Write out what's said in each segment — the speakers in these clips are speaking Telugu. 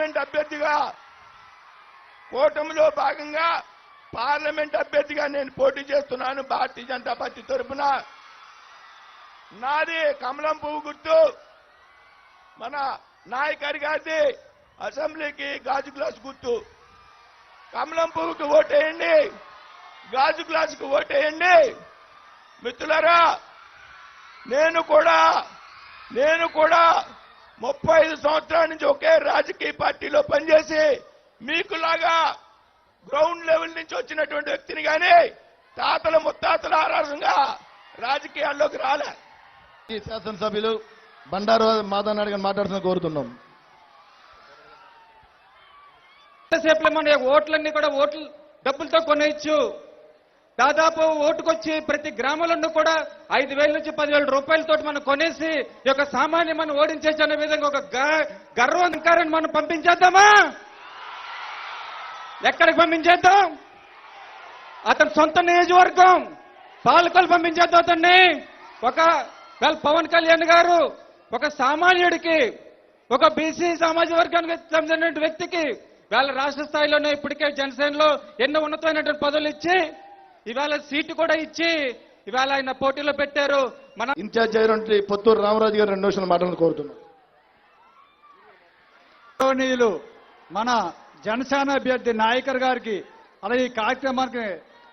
పార్లమెంట్ అభ్యర్థిగా కూటమిలో భాగంగా పార్లమెంట్ అభ్యర్థిగా నేను పోటీ చేస్తున్నాను భారతీయ జనతా పార్టీ తరఫున నాది కమలం పువ్వు గుర్తు. మన నాయకరి గారిది అసెంబ్లీకి గాజు గ్లాస్ గుర్తు. కమలం పువ్వుకి ఓటేయండి. గాజు గ్లాసుకు ఓటేయండి. మిత్రులరా నేను కూడా నేను కూడా ముప్పై ఐదు సంవత్సరాల నుంచి ఒకే రాజకీయ పార్టీలో పనిచేసి మీకులాగా గ్రౌండ్ లెవెల్ నుంచి వచ్చినటువంటి వ్యక్తిని కానీ తాతల ముత్తాతల ఆరాధంగా రాజకీయాల్లోకి రాలే. ఈ శాసనసభ్యులు బండారు మాధవ్ నాయుడు గారిని మాట్లాడుతున్న కోరుతున్నాం. ఎంతసేపులో మన ఓట్లన్నీ కూడా ఓట్లు డబ్బులతో కొనేయచ్చు. దాదాపు ఓటుకొచ్చి ప్రతి గ్రామంలో కూడా ఐదు వేల నుంచి పదివేల రూపాయలతో మనం కొనేసి ఈ యొక్క సామాన్య మనం ఓడించేసి అనే విధంగా ఒక గ- గర్వంకారాన్ని మనం పంపించేద్దామా? ఎక్కడికి పంపించేద్దాం? అతని సొంత నియోజకవర్గం. పాలకులు పంపించేద్దాం అతన్ని. ఒక పవన్ కళ్యాణ్ గారు ఒక సామాన్యుడికి ఒక బీసీ సామాజిక వర్గానికి చెందిన వ్యక్తికి వేళ రాష్ట్ర స్థాయిలోనే ఇప్పటికే జనసేనలో ఎన్నో ఉన్నతమైనటువంటి పదవులు ఇచ్చి ఇవాళ సీటు కూడా ఇచ్చి ఇవాళ ఆయన పోటీలో పెట్టారు. మన ఇన్ఛార్జ్ అయినటువంటి పొత్తూరు రామరాజు గారు రెండు నిమిషాలు మాట్లాడాలని కోరుతున్నాం. మన జనసేన అభ్యర్థి నాయకర్ గారికి అలాగే ఈ కార్యక్రమానికి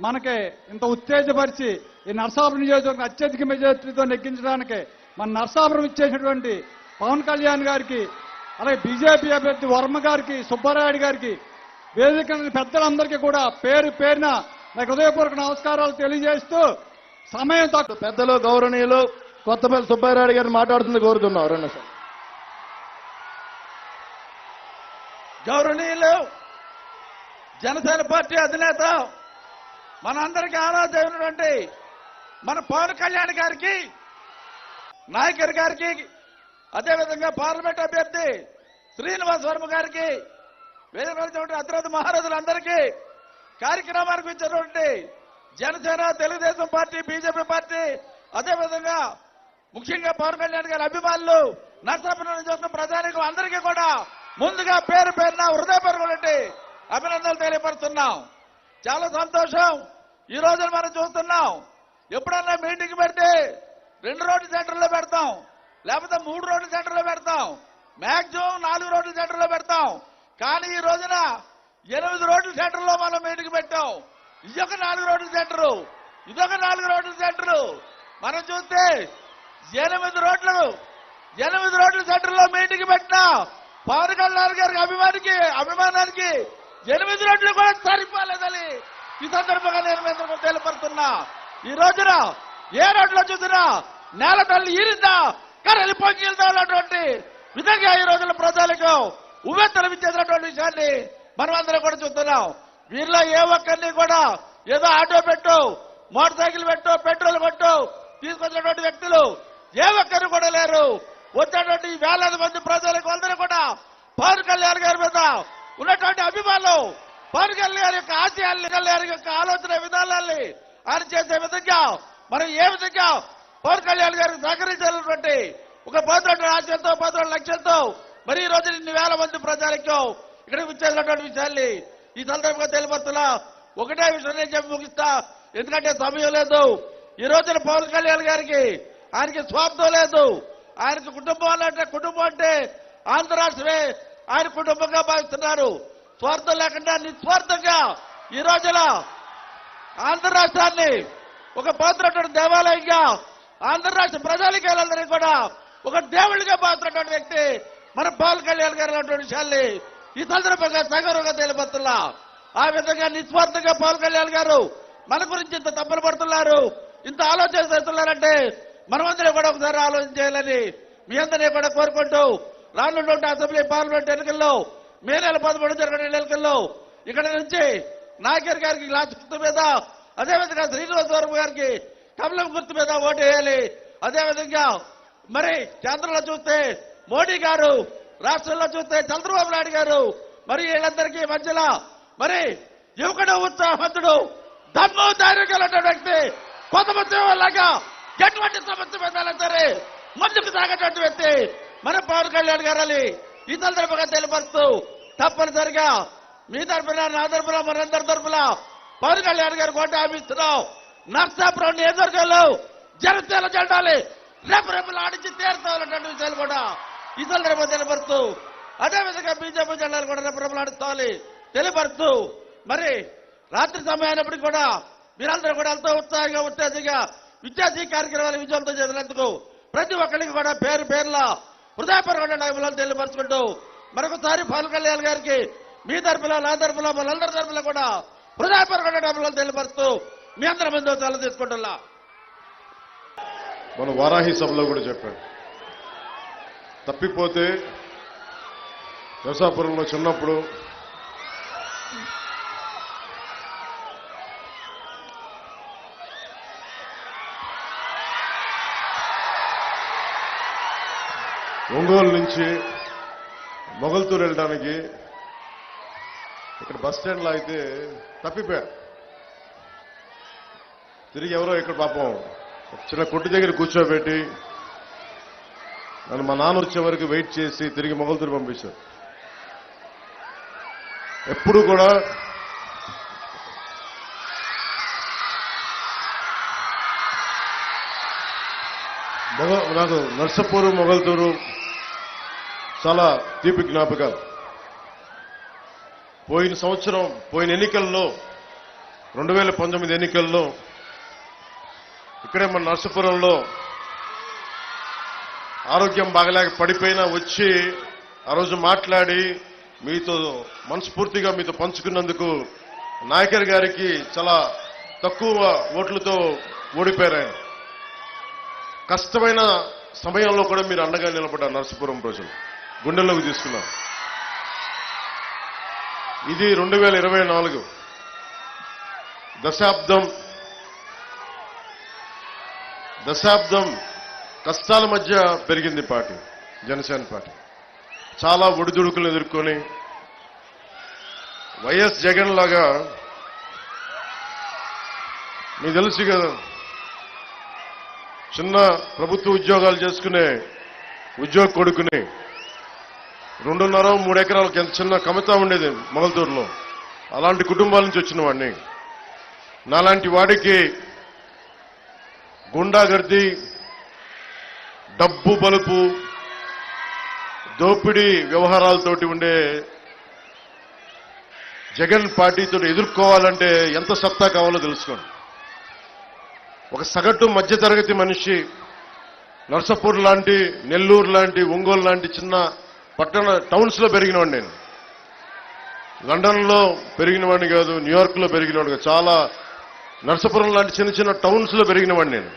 మనకి ఇంత ఉత్తేజపరిచి ఈ నరసాపురం నియోజకవర్గం అత్యధిక మెజార్టీతో నెగ్గించడానికి మన నరసాపురం ఇచ్చేసినటువంటి పవన్ కళ్యాణ్ గారికి అలాగే బీజేపీ అభ్యర్థి వర్మ గారికి సుబ్బారాయుడు గారికి వేదిక పెద్దలందరికీ కూడా పేరు పేరున నాకు హృదయపూర్వక నమస్కారాలు తెలియజేస్తూ సమయం తక్కువ. పెద్దలు గౌరవనీయులు కొత్తపల్లి సుబ్బారాయుడు గారిని మాట్లాడుతుంది కోరుతున్నాం. రెండు నిమిషాలు గౌరవనీయులు జనసేన పార్టీ అధినేత మనందరికీ ఆరాధమైనటువంటి మన పవన్ కళ్యాణ్ గారికి నాయకర్ గారికి అదేవిధంగా పార్లమెంట్ అభ్యర్థి శ్రీనివాస్ వర్మ గారికి వేదికటువంటి అతిరథ మహారాజులందరికీ కార్యక్రమానికి ఇచ్చినటువంటి Janasena Telugu Desam party BJP party అదేవిధంగా ముఖ్యంగా పవన్ కళ్యాణ్ గారి అభిమానులు నర్సాపురం చూసిన ప్రజానికి అందరికీ కూడా ముందుగా పేరు పేరున హృదయపూర్వకండి అభినందనలు తెలియపరుస్తున్నాం. చాలా సంతోషం. ఈ రోజున మనం చూస్తున్నాం ఎప్పుడన్నా మీటింగ్ పెడితే రెండు రోడ్డు సెంటర్లో పెడతాం లేకపోతే మూడు రోడ్డు సెంటర్లో పెడతాం మ్యాక్సిమం నాలుగు రోడ్డు సెంటర్లో పెడతాం. కానీ ఈ రోజున ఎనిమిది రోడ్ల సెంటర్లో మనం మీటింగ్ పెట్టాం. ఇదొక నాలుగు రోడ్ల సెంటరు. ఇదొక నాలుగు రోడ్ల సెంటరు. మనం చూస్తే ఎనిమిది రోడ్లు ఎనిమిది రోడ్ల సెంటర్లో మీటింగ్ పెట్టినా. పవన్ కళ్యాణ్ గారికి అభిమానికి అభిమానానికి ఎనిమిది రోడ్లు కూడా సరిపోలేదని ఈ సందర్భంగా నేను మీద తెలియపడుతున్నా ఈ రోజున ఏ రోడ్లో చూసినా నేల తల్లి ఈరిందా కరలి పొంగిల్దా అన్నటువంటి విధంగా ఈ రోజుల ప్రజలకు ఉవ్వెత్తలు ఇచ్చేసినటువంటి విషయాన్ని మనం అందరం కూడా చూస్తున్నాం. వీరిలో ఏ ఒక్కరిని కూడా ఏదో ఆటో పెట్టు మోటార్ సైకిల్ పెట్టు పెట్రోల్ పెట్టు తీసుకొచ్చినటువంటి వ్యక్తులు ఏ ఒక్కరు కూడా లేరు. వచ్చినటువంటి వేలాది మంది ప్రజలకు అందరూ కూడా పవన్ కళ్యాణ్ గారి మీద ఉన్నటువంటి అభిమానులు పవన్ కళ్యాణ్ యొక్క ఆశయాల్ని కళ్యాణ్ యొక్క ఆలోచన విధానాల్ని ఆయన చేసే విధంగా మనం ఏ విధంగా పవన్ కళ్యాణ్ గారికి సహకరించాలన్నటువంటి ఒక పదకొండు ఆశయంతో పదకొండు లక్ష్యంతో మరి ఈ రోజు ఇన్ని వేల మంది ప్రజలకు ఇక్కడికి వచ్చేసినటువంటి విషయాన్ని ఈ సందర్భంగా తెలియపరుస్తున్నా. ఒకటే విషయం నేను చెప్పి ముగిస్తా. ఎందుకంటే సమయం లేదు. ఈ రోజున పవన్ కళ్యాణ్ గారికి ఆయనకి స్వార్థం లేదు. ఆయనకి కుటుంబం అంటే కుటుంబం అంటే ఆంధ్ర రాష్ట్రమే ఆయన కుటుంబంగా భావిస్తున్నారు. స్వార్థం లేకుండా నిస్వార్థంగా ఈ రోజున ఆంధ్ర రాష్ట్రాన్ని ఒక పవిత్రటువంటి దేవాలయంగా ఆంధ్ర రాష్ట్ర ప్రజానికాలందరినీ కూడా ఒక దేవుడిగా భావిస్తున్నటువంటి వ్యక్తి మన పవన్ కళ్యాణ్ గారు అన్నటువంటి విషయాల్ని ఈ సందర్భంగా సగౌరవంగా తెలియబడుతున్నా ఆ విధంగా నిస్వార్థంగా పవన్ కళ్యాణ్ గారు మన గురించి ఇంత తప్పులు పడుతున్నారు ఇంత ఆలోచన చేస్తున్నారంటే మనమందరం కూడా ఒకసారి ఆలోచన చేయాలని మీ అందరినీ కూడా కోరుకుంటూ రానున్నటువంటి అసెంబ్లీ పార్లమెంట్ ఎన్నికల్లో మే నెల పదమూడు జరగడం ఎన్నికల్లో ఇక్కడ నుంచి నాయకర్ గారికి లాస్ట్ గుర్తు మీద అదేవిధంగా శ్రీనివాస్ గారికి కమలం గుర్తు మీద ఓటు వేయాలి. అదేవిధంగా మరి కేంద్రంలో చూస్తే మోడీ గారు రాష్ట్రంలో చూస్తే చంద్రబాబు నాయుడు గారు మరి వీళ్ళందరికీ మధ్యలో మరి యువకుడు ఉత్సాహవంతుడు దమ్ము ధైర్యం వ్యక్తి కొంతమంది లాగా ఎటువంటి సమస్య పొందాలని సరే ముందుకు సాగేటువంటి వ్యక్తి మన పవన్ కళ్యాణ్ గారని ఇతర తరపుగా తెలియపరుస్తూ తప్పనిసరిగా మీ తరపున నా తరపున మనందరి తరపున పవన్ కళ్యాణ్ గారు కోట హామీస్తున్నాం నర్సాపురం నియోజకవర్గంలో జనసేన జెండాలి రేపు రేపు ఆడించి తీరుతామన్నటువంటి విషయాలు కూడా ఈ సందర్భంగా తెలియపరుస్తూ అదేవిధంగా బీజేపీ జెండాలు కూడా రేపు రేపు తెలియపరుస్తూ మరి రాత్రి సమయానప్పటికీ కూడా మీరందరూ కూడా ఎంతో ఉత్సాహంగా ఉత్తేజంగా విద్యార్థి కార్యక్రమాలు విజయంతో చేసినందుకు ప్రతి ఒక్కరికి కూడా పేరు పేర్ల హృదయపరమైన నాయకులను తెలియపరచుకుంటూ మరొకసారి పవన్ కళ్యాణ్ గారికి మీ తరపులో నా తరపులో మనందరి తరపులో కూడా హృదయపరమైన నాయకులను తెలియపరుస్తూ మీ అందరి ముందు తీసుకుంటున్నా. మన వారాహి సభలో కూడా చెప్పాడు. తప్పిపోతే వ్యవసాయపురంలో చిన్నప్పుడు ఒంగోలు నుంచి మొగల్తూరు వెళ్ళడానికి ఇక్కడ బస్ స్టాండ్లో అయితే తప్పిపోయా. తిరిగి ఎవరో ఇక్కడ పాపం చిన్న కొట్టు దగ్గర కూర్చోబెట్టి నన్ను మా నాన్న వచ్చే వరకు వెయిట్ చేసి తిరిగి మొగల్తూరు పంపించారు. ఎప్పుడు కూడా మొగ నాకు నర్సపూరు మొగల్తూరు చాలా తీపి జ్ఞాపకాలు. పోయిన సంవత్సరం పోయిన ఎన్నికల్లో రెండు వేల పంతొమ్మిది ఎన్నికల్లో ఇక్కడే మన నర్సపురంలో ఆరోగ్యం బాగలేక పడిపోయినా వచ్చి ఆ రోజు మాట్లాడి మీతో మనస్ఫూర్తిగా మీతో పంచుకున్నందుకు నాయకర్ గారికి చాలా తక్కువ ఓట్లతో ఓడిపోయారు ఆయన. కష్టమైన సమయంలో కూడా మీరు అండగా నిలబడ్డారు నరసపురం ప్రజలు. గుండెల్లోకి తీసుకున్నారు. ఇది రెండు వేల ఇరవై నాలుగు దశాబ్దం దశాబ్దం కష్టాల మధ్య పెరిగింది పార్టీ జనసేన పార్టీ. చాలా ఒడిదుడుకులు ఎదుర్కొని వైఎస్ జగన్ లాగా మీకు తెలుసు కదా చిన్న ప్రభుత్వ ఉద్యోగాలు చేసుకునే ఉద్యోగ కొడుకుని రెండున్నర మూడు ఎకరాలకు ఎంత చిన్న కమిత ఉండేది మొగల్తూరులో. అలాంటి కుటుంబాల నుంచి వచ్చిన వాడిని. నాలాంటి వాడికి గుండాగర్ది డబ్బు బలుపు దోపిడీ వ్యవహారాలతోటి ఉండే జగన్ పార్టీతో ఎదుర్కోవాలంటే ఎంత సత్తా కావాలో తెలుసుకోండి. ఒక సగటు మధ్యతరగతి మనిషి నర్సపూర్ లాంటి నెల్లూరు లాంటి ఒంగోలు లాంటి చిన్న పట్టణ టౌన్స్లో పెరిగినవాడు పెరిగినవాడిని నేను. లండన్లో పెరిగినవాడిని కాదు న్యూయార్క్లో పెరిగినవాడు కాదు చాలా నర్సపురం లాంటి చిన్న చిన్న టౌన్స్లో పెరిగినవాడిని నేను.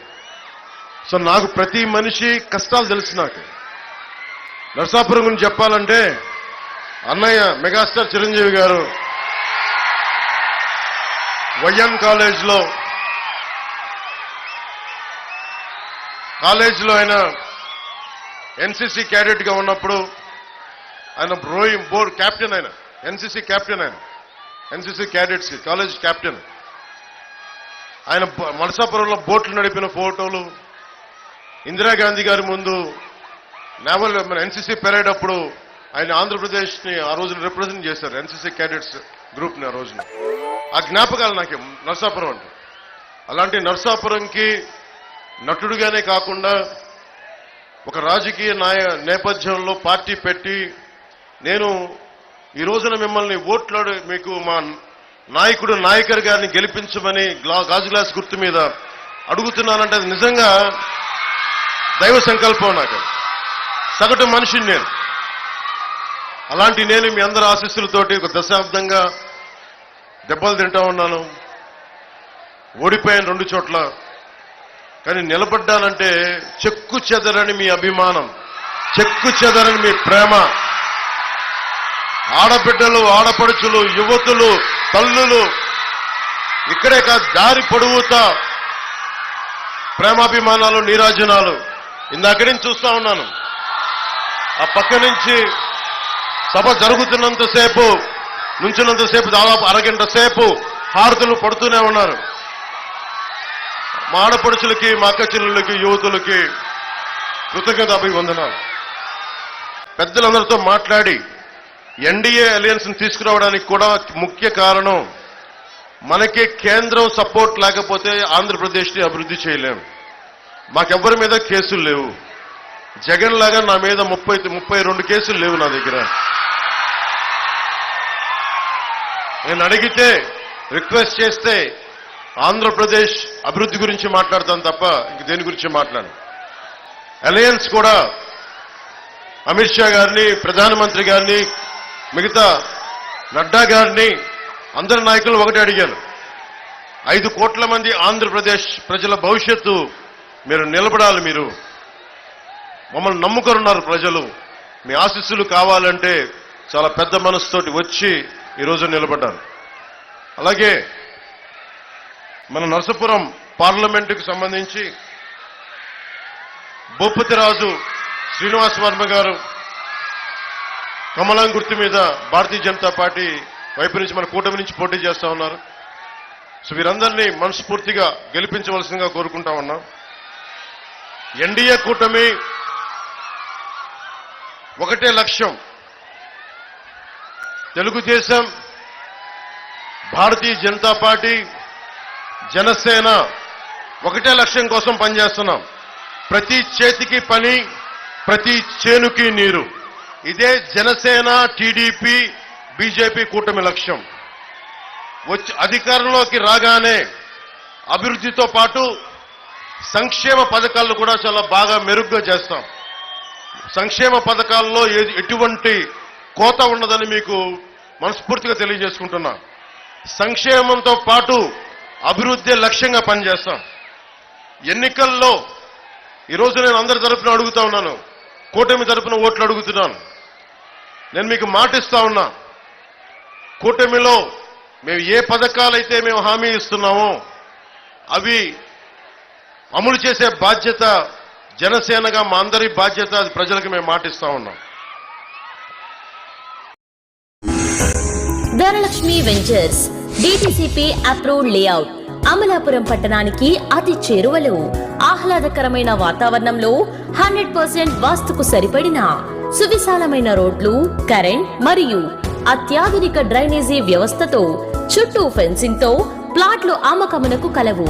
సో నాకు ప్రతి మనిషి కష్టాలు తెలుసు నాకు. నర్సాపురం గురించి చెప్పాలంటే అన్నయ్య మెగాస్టార్ చిరంజీవి గారు వైఎన్ కాలేజ్లో కాలేజీలో ఆయన ఎన్సీసీ క్యాడెట్గా ఉన్నప్పుడు ఆయన రోయింగ్ బోర్డ్ క్యాప్టెన్ ఆయన ఎన్సీసీ క్యాప్టెన్ ఆయన ఎన్సీసీ క్యాడెట్స్ కాలేజ్ క్యాప్టెన్. ఆయన మలసాపురంలో నరసాపురంలో బోట్లు నడిపిన ఫోటోలు ఇందిరాగాంధీ గారి ముందు నేవల్ మన ఎన్సీసీ పెరేడ్ అప్పుడు ఆయన ఆంధ్రప్రదేశ్ని ఆ రోజున రిప్రజెంట్ చేశారు ఎన్సీసీ క్యాడెట్స్ గ్రూప్ని ఆ రోజున. ఆ జ్ఞాపకాలు నాకు నరసాపురం అంటే. అలాంటి నరసాపురంకి నటుడుగానే కాకుండా ఒక రాజకీయ నాయ నేపథ్యంలో పార్టీ పెట్టి నేను ఈ రోజున మిమ్మల్ని ఓట్లాడు మీకు మా నాయకుడు నాయకర్ గారిని గెలిపించమని గాజు గ్లాస్ గుర్తు మీద అడుగుతున్నానంటే అది నిజంగా దైవ సంకల్పం నాకు. సగటు మనిషిని నేను. అలాంటి నేను మీ అందరి ఆశీస్సులతోటి ఒక దశాబ్దంగా దెబ్బలు తింటా ఉన్నాను. ఓడిపోయాను రెండు చోట్ల. కానీ నిలబడ్డానంటే చెక్కు చెదరని మీ అభిమానం చెక్కు చెదరని మీ ప్రేమ. ఆడబిడ్డలు ఆడపడుచులు యువతులు తల్లులు ఇక్కడే కాదు దారి పొడుగుతా ప్రేమాభిమానాలు నీరాజనాలు. ఇందాక నుంచి చూస్తా ఉన్నాను. ఆ పక్క నుంచి సభ జరుగుతున్నంతసేపు నుంచినంతసేపు దాదాపు అరగంట సేపు హారతులు పడుతూనే ఉన్నారు. మా ఆడపడుచులకి మా అక్క చెల్లెళ్ళకి యువతులకి కృతజ్ఞత అభివందనాలు పెద్దలందరితో మాట్లాడి ఎన్డీఏ అలయన్స్ని తీసుకురావడానికి కూడా ముఖ్య కారణం మనకి కేంద్రం సపోర్ట్ లేకపోతే ఆంధ్రప్రదేశ్ని అభివృద్ధి చేయలేము మాకెవ్వరి మీద కేసులు లేవు. జగన్ లాగా నా మీద ముప్పై ముప్పై రెండు కేసులు లేవు నా దగ్గర. నేను అడిగితే రిక్వెస్ట్ చేస్తే ఆంధ్రప్రదేశ్ అభివృద్ధి గురించి మాట్లాడతాను తప్ప ఇంక దేని గురించి మాట్లాడను. అలయన్స్ కూడా అమిత్ షా గారిని ప్రధానమంత్రి గారిని మిగతా నడ్డా గారిని అందరి నాయకులు ఒకటి అడిగాను. ఐదు కోట్ల మంది ఆంధ్రప్రదేశ్ ప్రజల భవిష్యత్తు మీరు నిలబడాలి మీరు. మమ్మల్ని నమ్ముకరున్నారు ప్రజలు. మీ ఆశీస్సులు కావాలంటే చాలా పెద్ద మనసుతోటి వచ్చి ఈరోజు నిలబడ్డారు. అలాగే మన నరసపురం పార్లమెంటుకు సంబంధించి భూపతిరాజు శ్రీనివాస్ వర్మ గారు కమలం గుర్తు మీద భారతీయ జనతా పార్టీ వైపు నుంచి మన కూటమి నుంచి పోటీ చేస్తా ఉన్నారు. సో వీరందరినీ మనస్ఫూర్తిగా గెలిపించవలసిందిగా కోరుకుంటా ఉన్నాం. ఎన్డీఏ కూటమి ఒకటే లక్ష్యం. తెలుగుదేశం భారతీయ జనతా పార్టీ జనసేన ఒకటే లక్ష్యం కోసం పనిచేస్తున్నాం. ప్రతి చేతికి పని ప్రతి చేనుకి నీరు. ఇదే జనసేన టీడీపీ బీజేపీ కూటమి లక్ష్యం. వచ్చి అధికారంలోకి రాగానే అభివృద్ధితో పాటు సంక్షేమ పథకాలను కూడా చాలా బాగా మెరుగ్గా చేస్తాం. సంక్షేమ పథకాల్లో ఏ- ఎటువంటి కోత ఉండదని మీకు మనస్ఫూర్తిగా తెలియజేసుకుంటున్నా. సంక్షేమంతో పాటు అభివృద్ధి లక్ష్యంగా పనిచేస్తాం. ఎన్నికల్లో ఈరోజు నేను అందరి తరపున అడుగుతా ఉన్నాను. కూటమి తరఫున ఓట్లు అడుగుతున్నాను. నేను మీకు మాటిస్తా ఉన్నా. కూటమిలో మేము ఏ పథకాలైతే మేము హామీ ఇస్తున్నామో అవి అమలు చేసే బాధ్యత జనసేనగా మా అందరి బాధ్యత అది ప్రజలకు మేము మాటిస్తా ఉన్నాం. Dhanalakshmi ventures DTCP approved layout Amalapuram పట్టణానికి అతి చేరువలో. ఆహ్లాదకరమైన వాతావరణంలో హండ్రెడ్ పర్సెంట్ వాస్తుకు సరిపడిన సువిశాలమైన రోడ్లు కరెంట్ మరియు అత్యాధునిక డ్రైనేజీ వ్యవస్థతో చుట్టూ ఫెన్సింగ్తో ప్లాట్లు అమ్మకమునకు కలవు.